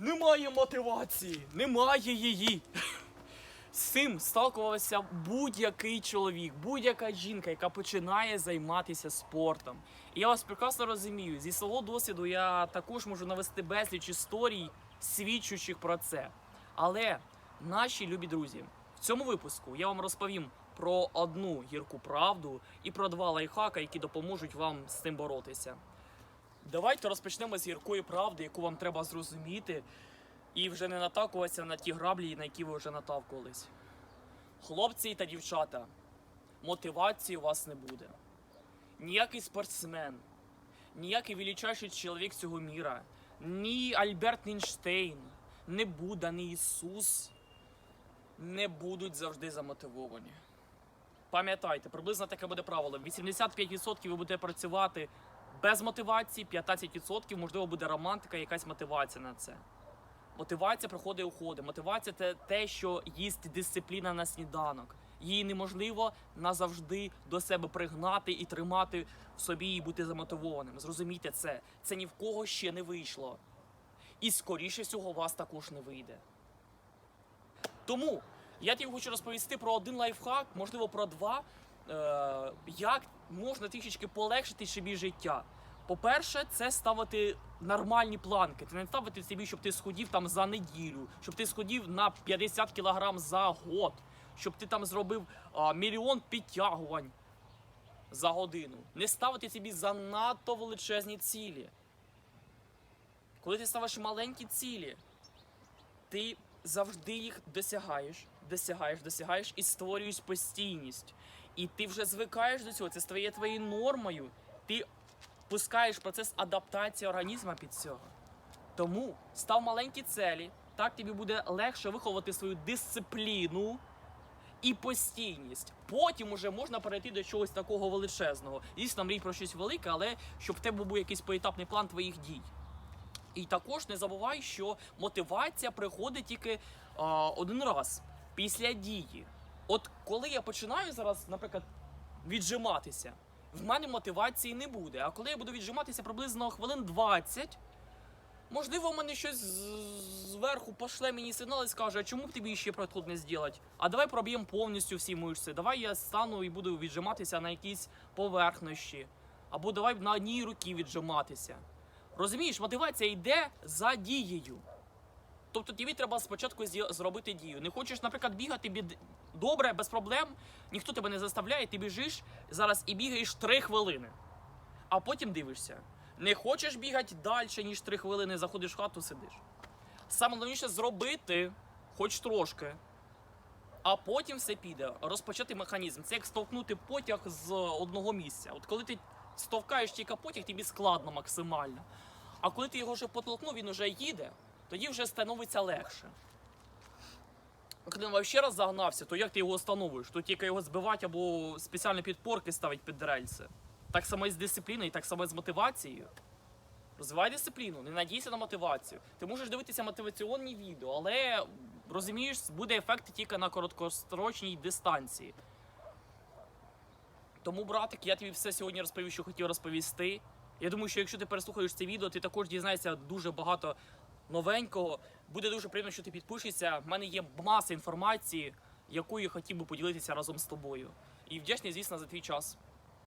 Немає мотивації, немає її. З цим сталкувався будь-який чоловік, будь-яка жінка, яка починає займатися спортом. І я вас прекрасно розумію. Зі свого досвіду я також можу навести безліч історій, свідчучих про це. Але наші любі друзі, в цьому випуску я вам розповім про одну гірку правду і про два лайфхака, які допоможуть вам з цим боротися. Давайте розпочнемо з гіркої правди, яку вам треба зрозуміти, і вже не натакуватися на ті граблі, на які ви вже натавкувались. Хлопці та дівчата, мотивації у вас не буде. Ніякий спортсмен, ніякий величайший чоловік цього міра, ні Альберт Ейнштейн, не Будда, ні Ісус не будуть завжди замотивовані. Пам'ятайте, приблизно таке буде правило. 85% ви будете працювати без мотивації, 15% можливо буде романтика, якась мотивація на це. Мотивація приходить і уходить. Мотивація це те, що їсть дисципліна на сніданок. Її неможливо назавжди до себе пригнати і тримати в собі і бути замотивованим. Зрозумійте це. Це ні в кого ще не вийшло. І скоріше всього у вас також не вийде. Тому я тобі хочу розповісти про один лайфхак, можливо, про два, як можна трішечки полегшити собі життя. По-перше, це ставити нормальні планки. Це не ставити собі, щоб ти сходів там за неділю, щоб ти сходів на 50 кілограм за год, щоб ти там зробив а, мільйон підтягувань за годину. Не ставити собі занадто величезні цілі. Коли ти ставиш маленькі цілі, ти завжди їх досягаєш, досягаєш, досягаєш і створюєш постійність. І ти вже звикаєш до цього, це стає твоєю нормою. Ти пускаєш процес адаптації організму під цього. Тому став маленькі цілі, так тобі буде легше виховати свою дисципліну і постійність. Потім уже можна перейти до чогось такого величезного. Дійсно, мрій про щось велике, але щоб в тебе був якийсь поетапний план твоїх дій. І також не забувай, що мотивація приходить тільки а, один раз після дії. От коли я починаю зараз, наприклад, віджиматися, в мене мотивації не буде. А коли я буду віджиматися приблизно хвилин 20, можливо, в мене щось зверху пошле мені сигнал і скаже, а чому б тобі ще проход не зробити? А давай проб'ємо повністю всі мишці. Давай я стану і буду віджиматися на якійсь поверхності. Або давай на одній руці віджиматися. Розумієш, мотивація йде за дією. Тобто тобі треба спочатку зробити дію. Не хочеш, наприклад, бігати бід... добре, без проблем, ніхто тебе не заставляє, ти біжиш зараз і бігаєш 3 хвилини, а потім дивишся. Не хочеш бігати далі, ніж 3 хвилини, заходиш в хату, сидиш. Саме головніше зробити хоч трошки, а потім все піде. Розпочати механізм. Це як стовкнути потяг з одного місця. От коли ти стовкаєш тільки потяг, тобі складно максимально. А коли ти його вже потолкнув, він вже їде, тоді вже становиться легше. Коли він ще раз загнався, то як ти його встановиш? То тільки його збивати або спеціальні підпорки ставити під рельси. Так само і з дисципліною, так само і з мотивацією. Розвивай дисципліну, не надійся на мотивацію. Ти можеш дивитися мотиваційні відео, але розумієш, буде ефект тільки на короткострочній дистанції. Тому, братик, я тобі все сьогодні розповів, що хотів розповісти. Я думаю, що якщо ти переслухаєш це відео, ти також дізнаєшся дуже багато новенького. Буде дуже приємно, що ти підпишешся. В мене є маса інформації, якою я хотів би поділитися разом з тобою. І вдячний, звісно, за твій час.